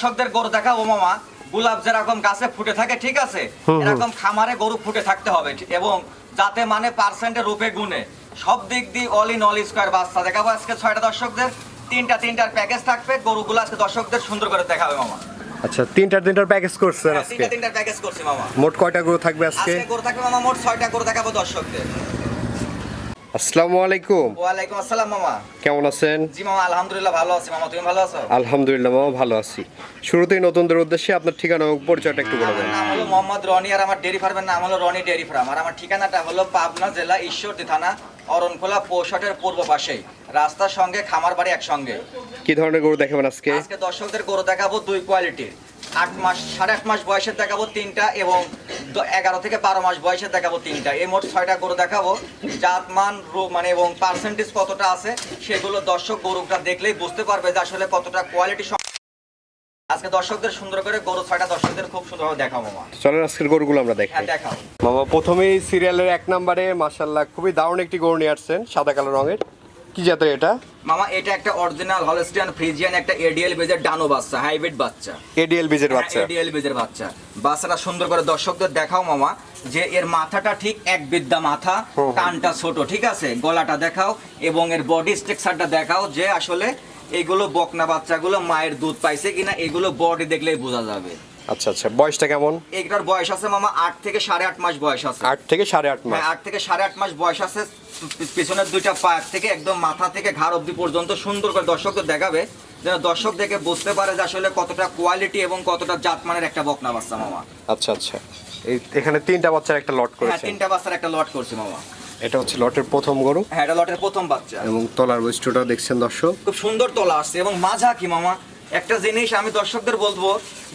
দর্শকদের গরু দেখা ও মামা। গোলাপ যেরকম গাছে ফুটে থাকে ঠিক আছে? এরকম খামারে গরু ফুটে থাকতে হবে এবং যাতে মানে পার্সেন্টের রূপে গুণে। সব দিক দিয়ে অল ইন অল স্কোয়ার বাচ্চা দেখাবো আজকে ছয়টা দর্শকদের। তিনটা তিনটার প্যাকেজ থাকবে গরুগুলো আজকে দর্শকদের সুন্দর করে দেখাবে মামা। আচ্ছা তিনটার তিনটার প্যাকেজ করছেন হ্যাঁ, আজকে? তিনটা তিনটার প্যাকেজ করছি মামা। মোট কয়টা গরু থাকবে আজকে? আজকে গরু থাকবে মামা মোট ছয়টা গরু দেখাবো দর্শকদের। আসসালামু আলাইকুম। ওয়ালাইকুম আসসালাম মামা। কেমন আছেন? জি মামা আলহামদুলিল্লাহ ভালো আছি। মামা তুমি ভালো আছো? আলহামদুলিল্লাহ মামা ভালো আছি। শুরুতেই নতুনদের উদ্দেশ্যে আপনার ঠিকানা এবং পরিচয়টা একটু বলে দেন। নাম হলো মোহাম্মদ রনি আর আমার ডেয়ারি ফার্মের নাম হলো রনি ডেয়ারি ফার্ম। আর আমার ঠিকানাটা হলো পাবনা জেলা ঈশ্বরদী থানা অরণখোলা পৌষটের পূর্ব পাশেই রাস্তার সঙ্গে খামার বাড়ি একসঙ্গে। কি ধরনের গরু দেখাবেন আজকে? আজকে দর্শকদের গরু দেখাবো দুই কোয়ালিটির আট মাস সাড়ে আট মাস বয়সের দেখাবো তিনটা এবং এগারো থেকে বারো মাস বয়সে দেখাবো তিনটা। এই মোট ছয়টা গরু দেখাবো। জাতমান রূপ মানে এবং পার্সেন্টেজ কতটা আছে সেগুলো দর্শক গরুটা দেখলেই বুঝতে পারবে যে আসলে কতটা কোয়ালিটি আজকে দর্শকদের সুন্দর করে গরু ছয়টা দর্শকদের খুব সুন্দরভাবে দেখাবো মামা চলেন আজকের গরুগুলো আমরা হ্যাঁ দেখাই দেখাও। মামা প্রথমেই সিরিয়ালের এক নম্বরে মাশাল্লাহ খুবই দারুণ একটি গরু নিয়ে আসছেন সাদা কালো রঙের। কি জাতের এটা? মামা এটা একটা অরিজিনাল হলস্টিয়ান ফ্রিজিয়ান একটা এডিএল বেজের ডানো বাচ্চা হাইব্রিড বাচ্চা। এডিএল বীজের বাচ্চা। এডিএল বেজের বাচ্চা। বাচ্চাটা সুন্দর করে দর্শকদের দেখাও মামা যে এর মাথাটা ঠিক এক বিদ্যা মাথা কানটা ছোট ঠিক আছে? গলাটা দেখাও এবং এর বডি স্ট্রাকচারটা দেখাও যে আসলে এগুলো বকনা বাচ্চাগুলো মায়ের দুধ পাইছে কিনা এগুলো বডি দেখলেই বোঝা যাবে। আচ্ছা আচ্ছা। বয়সটা কেমন? এটার বয়স আছে মামা আট থেকে সাড়ে আট মাস বয়স আছে। আট থেকে সাড়ে আট মাস। হ্যাঁ আট থেকে সাড়ে আট মাস বয়স আছে। পিছনের দুইটা পায়ের থেকে একদম মাথা থেকে ঘাড় অব্দি পর্যন্ত সুন্দর করে দর্শকদের দেখাবে। যেন দর্শক দেখে বুঝতে পারে যে আসলে কতটা কোয়ালিটি এবং কতটা জাতমানের একটা বকনা বাচ্চা মামা। আচ্ছা আচ্ছা। এই এখানে তিনটা বাচ্চার একটা লট করেছে হ্যাঁ তিনটা বাচ্চার একটা লট করছে মামা। এটা হচ্ছে লটের প্রথম গরু। হ্যাঁ এটা লটের প্রথম বাচ্চা। এবং তলার বৈশিষ্ট্যটা দেখছেন দর্শক। খুব সুন্দর তোলা আসছে। এবং মাঝা কি মামা। একটা জিনিস আমি দর্শকদের বলব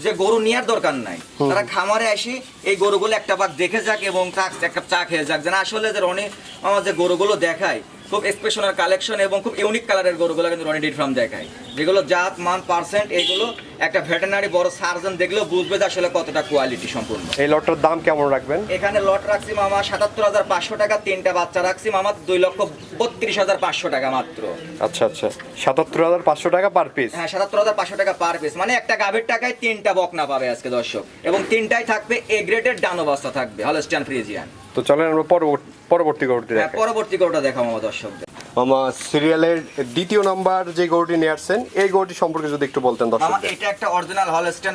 যে গরু নেওয়ার দরকার নাই। তারা খামারে আসি এই গরুগুলো একটা বার দেখে যাক এবং একটা চা খেয়ে যাক। যেন আসলে যে অনেক আমার যে গরুগুলো দেখায় খুব স্পেশাল কালেকশন এবং খুব ইউনিক কালারের গরুগুলো কিন্তু রনি ডেট ফার্ম দেখায়। যেগুলো জাত মান পার্সেন্ট এইগুলো একটা ভেটেনারি বড় সার্জন দেখলেও বুঝবে যে আসলে কতটা কোয়ালিটি সম্পূর্ণ। এই লটটার দাম কেমন রাখবেন? এখানে লট রাখছি মামা সাতাত্তর হাজার পাঁচশো টাকা তিনটা বাচ্চা রাখছি মামা দুই লক্ষ বত্রিশ হাজার পাঁচশো টাকা মাত্র। আচ্ছা আচ্ছা। সাতাত্তর হাজার পাঁচশো টাকা পার পিস হ্যাঁ সাতাত্তর হাজার পাঁচশো টাকা পার পিস মানে একটা গাভীর টাকায় তিনটা বকনা পাবে আজকে দর্শক। এবং তিনটাই থাকবে এ গ্রেডের ডানো বাস্তা থাকবে হলস্টিয়ান ফ্রিজিয়ান তো চলেন আমরা পরবর্তী পরবর্তী গরুটি হ্যাঁ পরবর্তী গরুটা দেখাবো আমার দর্শকদের। মামা সিরিয়ালের দ্বিতীয় নাম্বার যে গরুটি নিয়ে আসছেন এই গরুটি সম্পর্কে যদি একটু বলতেন মামা দর্শকদের। এটা একটা অরিজিনাল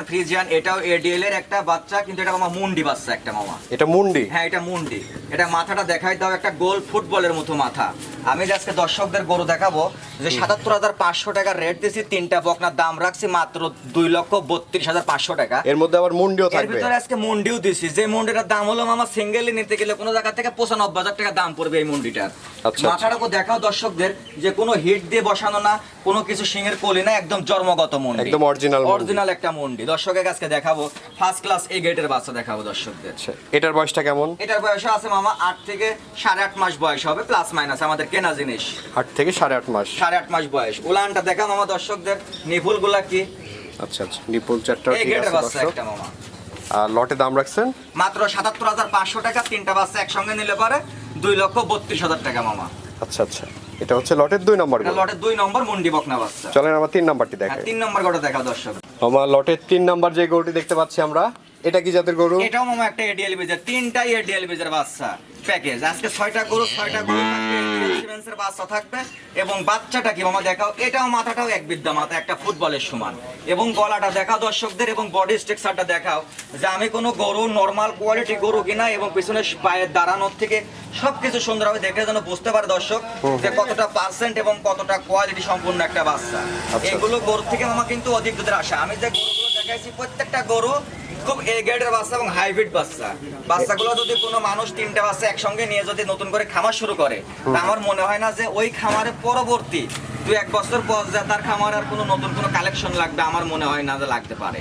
ফ্রিজিয়ান এটাও এডিএল এর একটা বাচ্চা কিন্তু এটা মামা মুন্ডি বাচ্চা একটা মামা। এটা মুন্ডি? হ্যাঁ এটা মুন্ডি। এটা মাথাটা দেখাই দাও একটা গোল ফুটবলের মতো মাথা। আমি যে আজকে দর্শকদের গরু দেখাবো যে সাতাত্তর হাজার পাঁচশো টাকা রেট দিয়েছি তিনটা বকনার দাম রাখছি মাত্র দুই লক্ষ বত্রিশ হাজার পাঁচশো টাকা। এর মধ্যে আবার মুন্ডিও এর ভিতরে আজকে মুন্ডিও দিছি। যে মুন্ডিটার দাম হলো মামা সিঙ্গেলি নিতে গেলে কোনো জায়গা থেকে পঁচানব্বই হাজার টাকা দাম পড়বে এই মুন্ডিটার। আচ্ছা। মাথাটাকে দেখাও দর্শকদের যে কোনো হিট দিয়ে বসানো না কোনো কিছু সিংহের কলি না একদম জন্মগত মুন্ডি একদম মুন্ডি। অরিজিনাল একটা মুন্ডি দর্শকের কাছে দেখাবো ফার্স্ট ক্লাস এই গেটের বাচ্চা দেখাবো দর্শকদের। আচ্ছা এটার বয়সটা কেমন? এটার বয়স আছে মামা আট থেকে সাড়ে আট মাস বয়স হবে প্লাস মাইনাস আমাদের কেনা জিনিস। আট থেকে সাড়ে আট মাস। সাড়ে আট মাস বয়স। উলানটা দেখা মামা দর্শকদের নিপুলগুলা কি? আচ্ছা আচ্ছা নিপুল চারটা এই ঠিক গেটের আছে বাচ্চা দর্শক। একটা মামা। আর লটে দাম রাখছেন? মাত্র সাতাত্তর হাজার পাঁচশো টাকা তিনটা বাচ্চা একসঙ্গে নিলে পারে দুই লক্ষ বত্রিশ হাজার টাকা মামা। আচ্ছা আচ্ছা। এটা হচ্ছে লটের দুই নম্বর লটের দুই নম্বর মন্ডি বকনা বাচ্চা। চলেন আমার তিন নম্বরটি দেখা দেখাই। তিন নম্বর গরুটা দেখা দর্শক। আমার লটের তিন নম্বর যে গরুটি দেখতে পাচ্ছি আমরা এটা কি জাতের গরু? এটাও মামা একটা এডিএল বেজার তিনটাই এডিএল বেজার বাচ্চা। প্যাকেজ আজকে ছয়টা গরু ছয়টা গরু থাকবে ইন্স্যুরেন্সের বাচ্চা থাকবে এবং বাচ্চাটা কি মামা দেখাও এটাও মাথাটাও এক বিদ্যা মাথা একটা ফুটবলের সমান। এবং গলাটা দেখাও দর্শকদের এবং বডি স্ট্রাকচারটা দেখাও যে আমি কোনো গরু নর্মাল কোয়ালিটি গরু কিনা এবং পিছনে পায়ের দাঁড়ানোর থেকে সবকিছু সুন্দরভাবে দেখে যেন বুঝতে পারে দর্শক যে কতটা পার্সেন্ট এবং কতটা কোয়ালিটি সম্পূর্ণ একটা বাচ্চা। আচ্ছা। এগুলো গরু থেকে মামা কিন্তু অধিক দুধের আশা আমি যে গরুগুলো দেখাইছি প্রত্যেকটা গরু খুব এ গ্রেডের বাচ্চা এবং হাইব্রিড বাচ্চা। বাচ্চাগুলো যদি কোনো মানুষ তিনটা বাচ্চা একসঙ্গে নিয়ে যদি নতুন করে খামার শুরু করে আমার মনে হয় না যে ওই খামারের পরবর্তী দু এক বছর পর যে তার খামার আর কোনো নতুন কোনো কালেকশন লাগবে আমার মনে হয় না যে লাগতে পারে।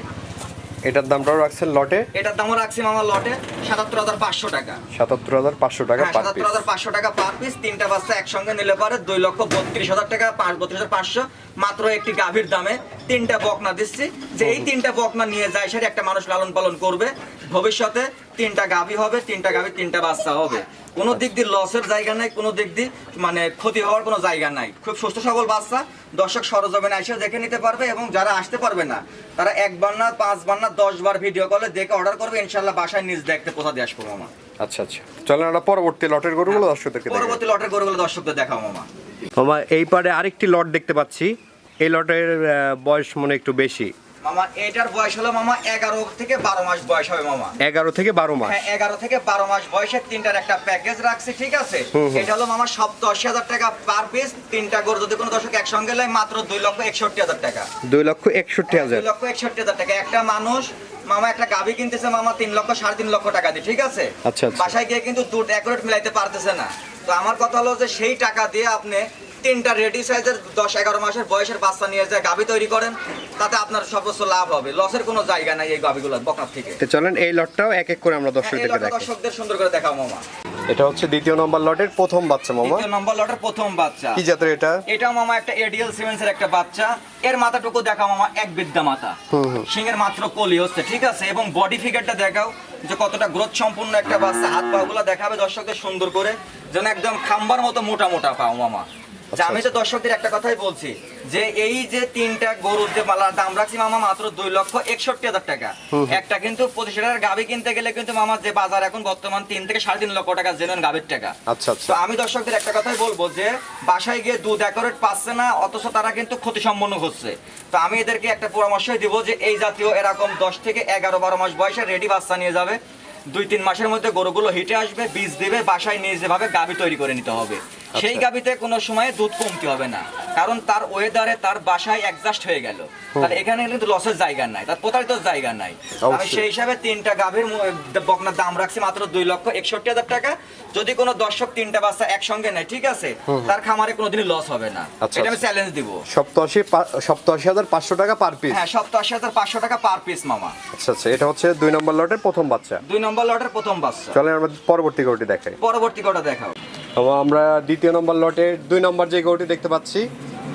এটার দামটাও রাখছেন লটে? এটার দামও রাখছি মামা লটে সাতাত্তর হাজার পাঁচশো টাকা। সাতাত্তর হাজার পাঁচশো টাকা হ্যাঁ সাতাত্তর পিস হাজার পাঁচশো টাকা পার পিস তিনটা বাচ্চা একসঙ্গে নিলে পারে দুই লক্ষ বত্রিশ হাজার টাকা পাঁচ বত্রিশ হাজার পাঁচশো। মাত্র একটি গাভীর দামে তিনটা বকনা দিচ্ছি। যে এই তিনটা বকনা নিয়ে যায় সেটা একটা মানুষ লালন পালন করবে। ভবিষ্যতে তিনটা গাভী হবে তিনটা গাভী তিনটা বাচ্চা হবে। কোনো দিক দিয়ে লসের জায়গা নাই কোনো দিক দিয়ে মানে ক্ষতি হওয়ার কোনো জায়গা নাই। খুব সুস্থ সবল বাচ্চা দর্শক সরজমিনে এসে দেখে নিতে পারবে এবং যারা আসতে পারবে না তারা একবার না পাঁচবার না দশ বার ভিডিও কলে দেখে অর্ডার করবে ইনশাল্লাহ বাসায় নিজ দেখতে কোথা দিয়ে আসব মামা। আচ্ছা আচ্ছা। চলেন আমরা পরবর্তী লটের গরুগুলো দর্শকদেরকে দেখাই। পরবর্তী লটের গরুগুলো দর্শকদের দেখাও মামা। মামা এই পারে আরেকটি লট দেখতে পাচ্ছি। এই লটের আহ, বয়স মনে একটু বেশি। মামা এটার বয়স হলো মামা এগারো থেকে বারো মাস বয়স হবে মামা। এগারো থেকে বারো মাস। হ্যাঁ এগারো থেকে বারো মাস বয়সের তিনটার একটা প্যাকেজ রাখছি ঠিক আছে। এটা হলো মামা সপ্তাশি হাজার টাকা পার পিস তিনটা গরু যদি কোনো দর্শক একসঙ্গে মাত্র দুই লক্ষ একষট্টি হাজার টাকা। দুই লক্ষ একষট্টি হাজার। দুই লক্ষ একষট্টি হাজার টাকা। একটা মানুষ মামা একটা গাভি কিনতেছে মামা তিন লক্ষ সাড়ে তিন লক্ষ টাকা দিয়ে ঠিক আছে? আচ্ছা, আচ্ছা। বাসায় গিয়ে কিন্তু দুধ অ্যাকুরেট মিলাইতে পারতেছে না। তো আমার কথা হলো যে সেই টাকা দিয়ে আপনি তিনটা রেডি সাইজের দশ এগারো মাসের বয়সের বাচ্চা নিয়ে যায় গাভি তৈরি করেন তাতে আপনার সর্বোচ্চ লাভ হবে। লসের কোনো জায়গা নাই এই গাভিগুলো বকনার থেকে। তো চলেন এই লটটাও এক এক করে আমরা হ্যাঁ, দেখাই। দর্শকদের সুন্দর করে দেখাও মামা। এটা হচ্ছে দ্বিতীয় নম্বর লটের প্রথম বাচ্চা মামা। দ্বিতীয় নম্বর লটের প্রথম বাচ্চা। কি জাতের এটা? এটা মামা একটা এডিএল সিমেন্সের একটা বাচ্চা। এর মাথাটুকু দেখাও মামা এক বিদ্যা মাথা। হুম হুম। সিংহের মাত্র কলি হচ্ছে ঠিক আছে? এবং বডি ফিগারটা দেখাও যে কতটা গ্রোথ সম্পূর্ণ একটা বাচ্চা। হাত পা গুলো দেখাবে দর্শকদের সুন্দর করে যেন একদম খাম্বার মতো মোটা মোটা পাও মামা। যে আমি তো দর্শকদের একটা কথাই বলছি যে এই যে তিনটা গরুর যে মালার দাম রাখছি মামা মাত্র দুই লক্ষ একষট্টি হাজার টাকা। একটা কিন্তু পঁচিশ হাজার গাভি কিনতে গেলে কিন্তু মামা যে বাজার এখন বর্তমান তিন থেকে সাড়ে তিন লক্ষ টাকা জেনুইন গাভির টাকা। আচ্ছা আচ্ছা। তো আমি দর্শকদের একটা কথাই বলব যে বাসায় গিয়ে দুধ অ্যাকোরেট পাচ্ছে না অথচ তারা কিন্তু ক্ষতি সম্পন্ন হচ্ছে। তো আমি এদেরকে একটা পরামর্শই দিব যে এই জাতীয় এরকম দশ থেকে এগারো বারো মাস বয়সে রেডি বাচ্চা নিয়ে যাবে। দুই তিন মাসের মধ্যে গরুগুলো হিটে আসবে বীজ দেবে বাসায় নিয়ে যেভাবে গাবি তৈরি করে নিতে হবে। সেই গাভিতে কোনো সময় দুধ কমতি হবে না। কারণ তার ওয়েদারে তার বাসায় অ্যাডজাস্ট হয়ে গেল। তার এখানে কিন্তু লসের জায়গা নাই তার প্রতারিত জায়গা নাই। আমি সেই হিসাবে তিনটা গাভীর বকনার দাম রাখছি মাত্র দুই লক্ষ একষট্টি হাজার টাকা। যদি কোনো দর্শক তিনটা বাচ্চা একসঙ্গে নেয় ঠিক আছে তার খামারে কোনোদিনই লস হবে না। আচ্ছা, এটা আমি। চ্যালেঞ্জ দিব। সপ্তাশি সপ্তাশি হাজার পাঁচশো টাকা পার পিস হ্যাঁ সপ্তাশি হাজার পাঁচশো টাকা পার পিস মামা। আচ্ছা আচ্ছা এটা হচ্ছে দুই নম্বর লটের প্রথম বাচ্চা। দুই নম্বর লটের প্রথম বাচ্চা। চলেন আমরা পরবর্তী গরুটি দেখাই। পরবর্তী কটা দেখাও। এবং আমরা দ্বিতীয় নম্বর লটে দুই নম্বর যে গরুটি দেখতে পাচ্ছি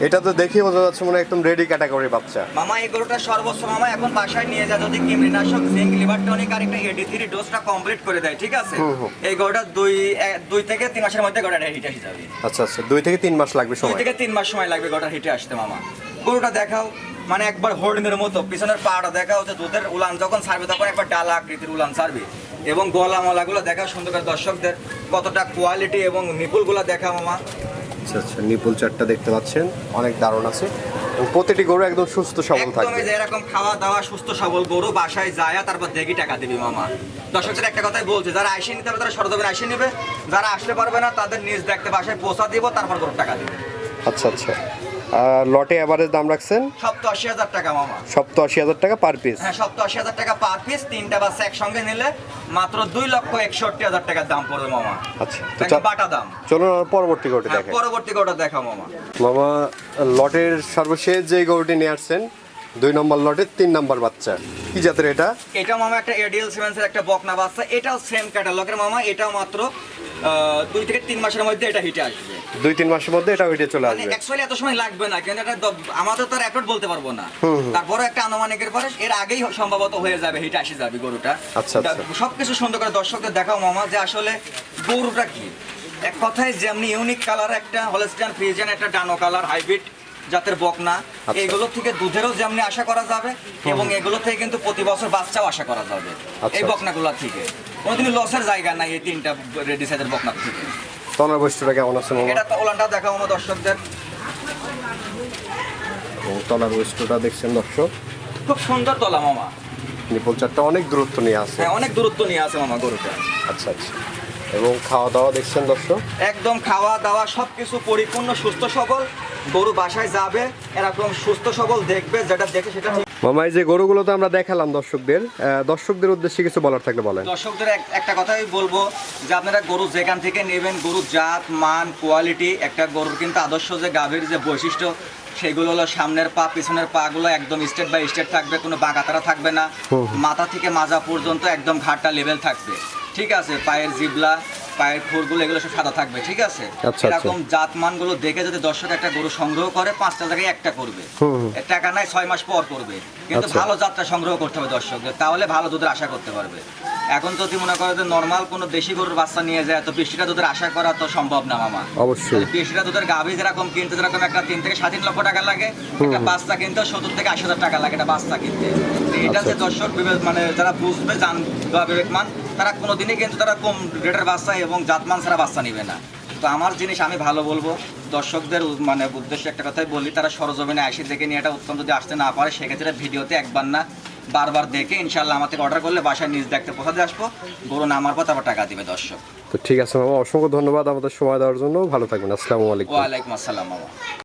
এটা তো দেখেই বোঝা যাচ্ছে মনে একদম রেডি ক্যাটাগরি বাচ্চা। মামা এই গরুটা সর্বোচ্চ মামা এখন বাসায় নিয়ে যা যদি কৃমিনাশক জিঙ্ক লিভার টনিক আর একটা এডি থ্রি ডোজটা কমপ্লিট করে দেয় ঠিক আছে। এই গরুটা দুই দুই থেকে তিন মাসের মধ্যে গরুটা হিটে আসে যাবে। আচ্ছা আচ্ছা দুই থেকে তিন মাস লাগবে সময়। দুই থেকে তিন মাস সময় লাগবে গরুটা হিটে আসতে মামা। গরুটা দেখাও মানে একবার হোর্ডিংয়ের মতো পিছনের পাড়া দেখাও যে দুধের উলান যখন ছাড়বে তখন একবার ডালা আকৃতির উলান ছাড়বে। এবং গলা মলাগুলো দেখাও সুন্দর করে দর্শকদের কতটা কোয়ালিটি এবং নিপুলগুলো দেখাও মামা। আচ্ছা আচ্ছা নিপুল চারটা দেখতে পাচ্ছেন অনেক দারুণ আছে। প্রতিটি গরু একদম সুস্থ সবল থাকবে। যে এরকম খাওয়া দাওয়া সুস্থ সবল গরু বাসায় যায় তারপর দেখি টাকা দিবি মামা। দর্শকদের একটা কথাই বলছে যারা আইসে নিতে পারবে তারা সরজমিন আইসে নিবে যারা আসতে পারবে না তাদের নিজ দেখতে বাসায় পৌঁছা দিব তারপর গরুর টাকা দিবে। আচ্ছা আচ্ছা। লটে অ্যাভারেজ দাম রাখছেন? সপ্তাহ আশি হাজার টাকা মামা। সপ্তাহ আশি হাজার টাকা পার পিস হ্যাঁ সপ্তাহ আশি হাজার টাকা পার পিস তিনটা বাচ্চা একসঙ্গে নিলে মাত্র দুই লক্ষ একষট্টি হাজার টাকার দাম পড়বে মামা। আচ্ছা বাটা দাম। চলুন পরবর্তী গরুটি হ্যাঁ, পরবর্তী গরুটা দেখা মামা। মামা লটের সর্বশেষ যে গরুটি নিয়ে আসছেন দুই নম্বর লটের তিন নম্বর বাচ্চা। কি জাতের এটা? এটা মামা একটা এডিএল সিমেন্সের একটা বকনা বাচ্চা এটাও সেম ক্যাটালগের মামা এটাও মাত্র দুই থেকে তিন মাসের মধ্যে এটা হিটে আসবে। দুই তিন মাসের মধ্যে এটা চলে মানে আসবে। অ্যাকচুয়ালি এত সময় লাগবে না কিন্তু এটা আমাদের তো বলতে পারব না। তারপরে একটা আনুমানিকের পরে এর আগেই সম্ভবত হয়ে যাবে হিট আসে যাবে গরুটা। আচ্ছা, আচ্ছা। সবকিছু সুন্দর করে দর্শকদের দেখাও মামা যে আসলে গরুটা কি। এক কথায় যেমনি ইউনিক কালার একটা হলস্টিয়ান ফ্রিজিয়ান একটা ডানো কালার হাইব্রিড জাতের বকনা আচ্ছা। এগুলো থেকে দুধেরও যেমনি আশা করা যাবে এবং এগুলো থেকে কিন্তু প্রতি বছর বাচ্চাও আশা করা যাবে আচ্ছা, এই আচ্ছা। বকনাগুলো থেকে। কোনোদিনই লসের জায়গা নাই এই তিনটা রেডি সাইজের বকনা থেকে। তলার বৈশিষ্ট্যটা কেমন আছে এটা তো ওলানটা দেখাও আমার দর্শকদের। তলার বৈশিষ্ট্যটা দেখছেন দর্শক? খুব সুন্দর তলা মামা। নিপুল চারটা অনেক দূরত্ব নিয়ে আছে। হ্যাঁ অনেক দূরত্ব নিয়ে আছে মামা গরুটা। আচ্ছা আচ্ছা। এবং খাওয়া দাওয়া দেখছেন দর্শক? একদম খাওয়া দাওয়া সবকিছু পরিপূর্ণ সুস্থ সবল। গরু বাসায় যাবে এরকম সুস্থ সবল দেখবে যেটা দেখে সেটা। মামা এই যে গরুগুলো তো আমরা দেখালাম দর্শকদের দর্শকদের উদ্দেশ্যে কিছু বলার থাকলে বলেন। দর্শকদের একটা কথাই বলব যে আপনারা গরু যেখান থেকে নেবেন গরুর জাত মান কোয়ালিটি একটা গরুর কিন্তু আদর্শ যে গাভীর যে বৈশিষ্ট্য সেগুলো হলো সামনের পা পিছনের পা গুলো একদম স্টেট বাই স্টেট থাকবে কোনো বাঁকাতারা থাকবে না। মাথা থেকে মাজা পর্যন্ত একদম ঘাটটা লেভেল থাকবে। ঠিক আছে পায়ের জিবলা পায়ের খুরগুলো এগুলো সব সাদা থাকবে ঠিক আছে? আচ্ছা। এরকম জাত মানগুলো দেখে যদি দর্শক একটা গরু সংগ্রহ করে পাঁচটা জায়গায় একটা করবে। টাকা নাই ছয় মাস পর করবে। কিন্তু আচ্ছা। ভালো যাত্রা সংগ্রহ করতে হবে দর্শকদের তাহলে ভালো দুধের আশা করতে পারবে। এখন তো তুই মনে করো যে নর্মাল কোনো দেশি গরুর বাচ্চা নিয়ে যায় তো বিশ দুধের আশা করা তো সম্ভব না মামা। অবশ্যই। বিশ দুধের গাভি যেরকম কিনতে যেরকম একটা তিন থেকে সাড়ে তিন লক্ষ টাকা লাগে একটা বাচ্চা কিনতে সত্তর থেকে আশি হাজার টাকা লাগে একটা বাচ্চা কিনতে। এটা যে আচ্ছা। দর্শক বিবেক মানে যারা বুঝবে জান বা বিবেকমান তারা কোনোদিনই কিন্তু তারা কম রেটের বাচ্চা এবং জাতমান ছাড়া বাচ্চা নিবে না। তো আমার জিনিস আমি ভালো বলব দর্শকদের মানে উদ্দেশ্যে একটা কথাই বলি তারা সরজমিনে আসি দেখে নিয়ে এটা উত্তম যদি আসতে না পারে সেক্ষেত্রে ভিডিওতে একবার না বারবার দেখে ইনশাল্লাহ আমাদের অর্ডার করলে বাসায় নিজ দেখতে পৌঁছাতে আসব। গরু নামার পর তারপর টাকা দিবে দর্শক। তো ঠিক আছে মামা অসংখ্য ধন্যবাদ আমাদের সময় দেওয়ার জন্য। ভালো থাকবেন। আসসালামু আলাইকুম। ওয়ালাইকুম আসসালাম মামা